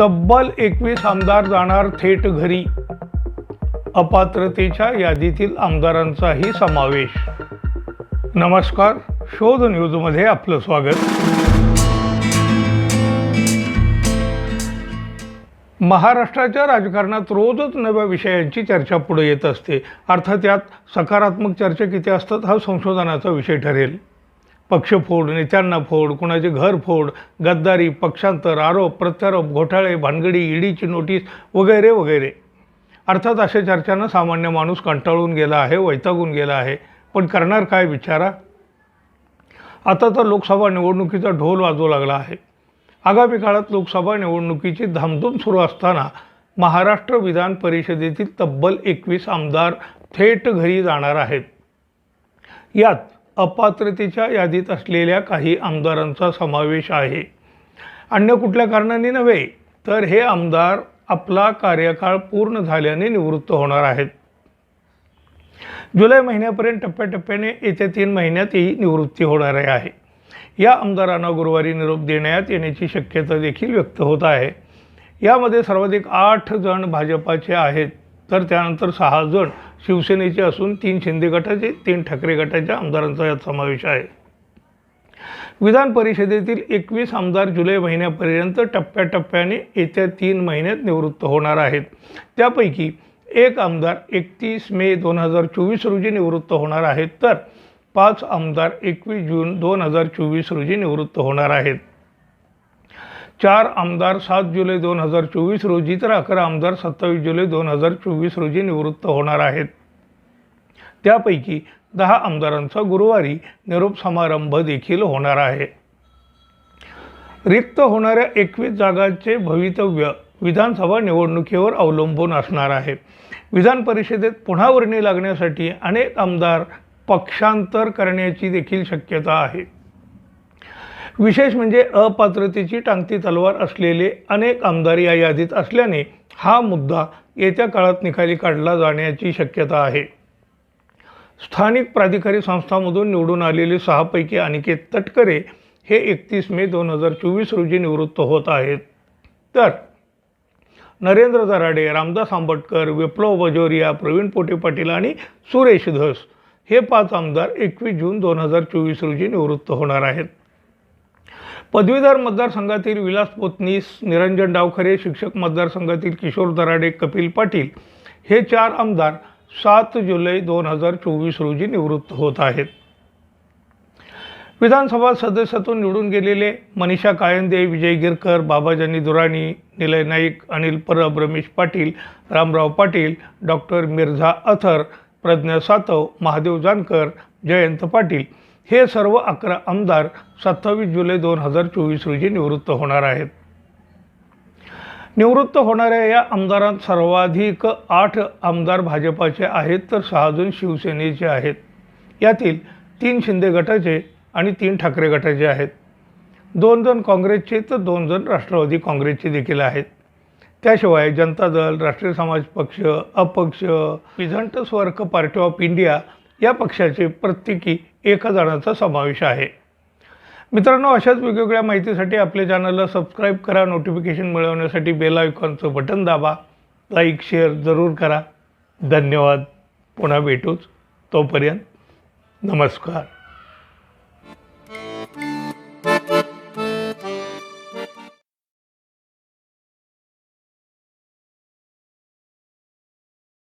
तब्बल एकवीस आमदार जाणार थेट घरी. अपात्रतेच्या यादीतील आमदारांचाही समावेश. नमस्कार शोध न्यूजमध्ये आपलं स्वागत. महाराष्ट्राच्या राजकारणात रोजच नव्या विषयांची चर्चा पुढे येत असते. अर्थात यात सकारात्मक चर्चा किती असतात हा संशोधनाचा विषय ठरेल. पक्षफोड नेत्यांना फोड कुणाचे घर फोड गद्दारी पक्षांतर आरोप प्रत्यारोप घोटाळे भानगडी ईडीची नोटीस वगैरे वगैरे. अर्थात अशा चर्चांना सामान्य माणूस कंटाळून गेला आहे वैतागून गेला आहे. पण करणार काय विचारा आता तर लोकसभा निवडणुकीचा ढोल वाजू लागला आहे. आगामी काळात लोकसभा निवडणुकीची धामधूम सुरू असताना महाराष्ट्र विधान परिषदेतील तब्बल एकवीस आमदार थेट घरी जाणार आहेत. यात अपात्रतेच्या यादीत असलेल्या काही आमदारांचा समावेश आहे. अन्य कुठल्या कारणाने नव्हे तर हे आमदार आपला कार्यकाळ पूर्ण झाल्याने निवृत्त होणार आहेत. जुलै महिन्यापर्यंत टप्प्याटप्प्याने येत्या तीन महिन्यात ही निवृत्ती होणार आहे. या आमदारांना गुरुवारी निरोप देण्यात येण्याची शक्यता देखील व्यक्त होत आहे. यामध्ये सर्वाधिक आठ जण भाजपाचे आहेत तर त्यानंतर सहा जण शिवसेनेचे असून तीन शिंदे गटाचे तीन ठाकरे गटाच्या आमदारांचा यात समावेश आहे. विधान परिषदेतील एकवीस आमदार जुलै महिन्यापर्यंत टप्प्याटप्प्याने येत्या तीन महिन्यात निवृत्त होणार आहेत. त्यापैकी एक आमदार एकतीस मे दोन हजार चोवीस रोजी निवृत्त होणार आहेत तर पाच आमदार एकवीस जून दोन हजार चोवीस रोजी निवृत्त होणार आहेत. चार आमदार सात जुलै दोन हजार चोवीस रोजी तर अकरा आमदार सत्तावीस जुलै दोन हजार चोवीस रोजी निवृत्त होणार आहेत. त्यापैकी दहा आमदारांचा गुरुवारी निरोप समारंभ देखील होणार आहे. रिक्त होणाऱ्या एकवीस जागांचे भवितव्य विधानसभा निवडणुकीवर अवलंबून असणार आहे. विधान परिषदेत पुन्हा वर्णी लागण्यासाठी अनेक आमदार पक्षांतर करण्याची देखील शक्यता आहे. विशेष म्हणजे अपात्रतेची टांगती तलवार असलेले अनेक आमदार या यादीत असल्याने हा मुद्दा येत्या काळात निकाली काढला जाण्याची शक्यता आहे. स्थानिक प्राधिकारी संस्थांमधून निवडून आलेले सहापैकी अनिकेत तटकरे हे एकतीस मे दोन हजार चोवीस रोजी निवृत्त होत आहेत. तर नरेंद्र दराडे रामदास आंबटकर विप्लव बजोरिया प्रवीण पोटे पाटील आणि सुरेश धस हे पाच आमदार एकवीस जून दोन हजार चोवीस रोजी निवृत्त होणार आहेत. पदवीधर मतदारसंघातील विलास पोतनीस निरंजन डावखरे शिक्षक मतदारसंघातील किशोर दराडे कपिल पाटील हे चार आमदार सात जुलै दोन हजार चोवीस रोजी निवृत्त होत आहेत. विधानसभा सदस्यातून निवडून गेलेले मनीषा कायंदे विजय गिरकर बाबाजानी दुराणी निलय नाईक अनिल परब रमेश पाटील रामराव पाटील डॉक्टर मिर्झा अथर प्रज्ञा सातव महादेव जानकर जयंत पाटील हे सर्व अकरा आमदार सत्तावीस जुलै दोन हजार चोवीस रोजी निवृत्त होणार आहेत. निवृत्त होणाऱ्या या आमदारांत सर्वाधिक आठ आमदार भाजपाचे आहेत तर सहा जण शिवसेनेचे आहेत. यातील तीन शिंदे गटाचे आणि तीन ठाकरे गटाचे आहेत. दोन जण काँग्रेसचे तर दोन जण राष्ट्रवादी काँग्रेसचे देखील आहेत. त्याशिवाय जनता दल राष्ट्रीय समाज पक्ष अपक्ष peasants work party of India या पक्षाचे प्रत्येकी एका जणाचा समावेश आहे. मित्रांनो अशाच वेगवेगळ्या माहितीसाठी आपल्या चॅनलला सबस्क्राईब करा नोटिफिकेशन मिळवण्यासाठी बेल आयकॉनचं बटन दाबा लाईक शेअर जरूर करा. धन्यवाद. पुन्हा भेटूच. तोपर्यंत नमस्कार.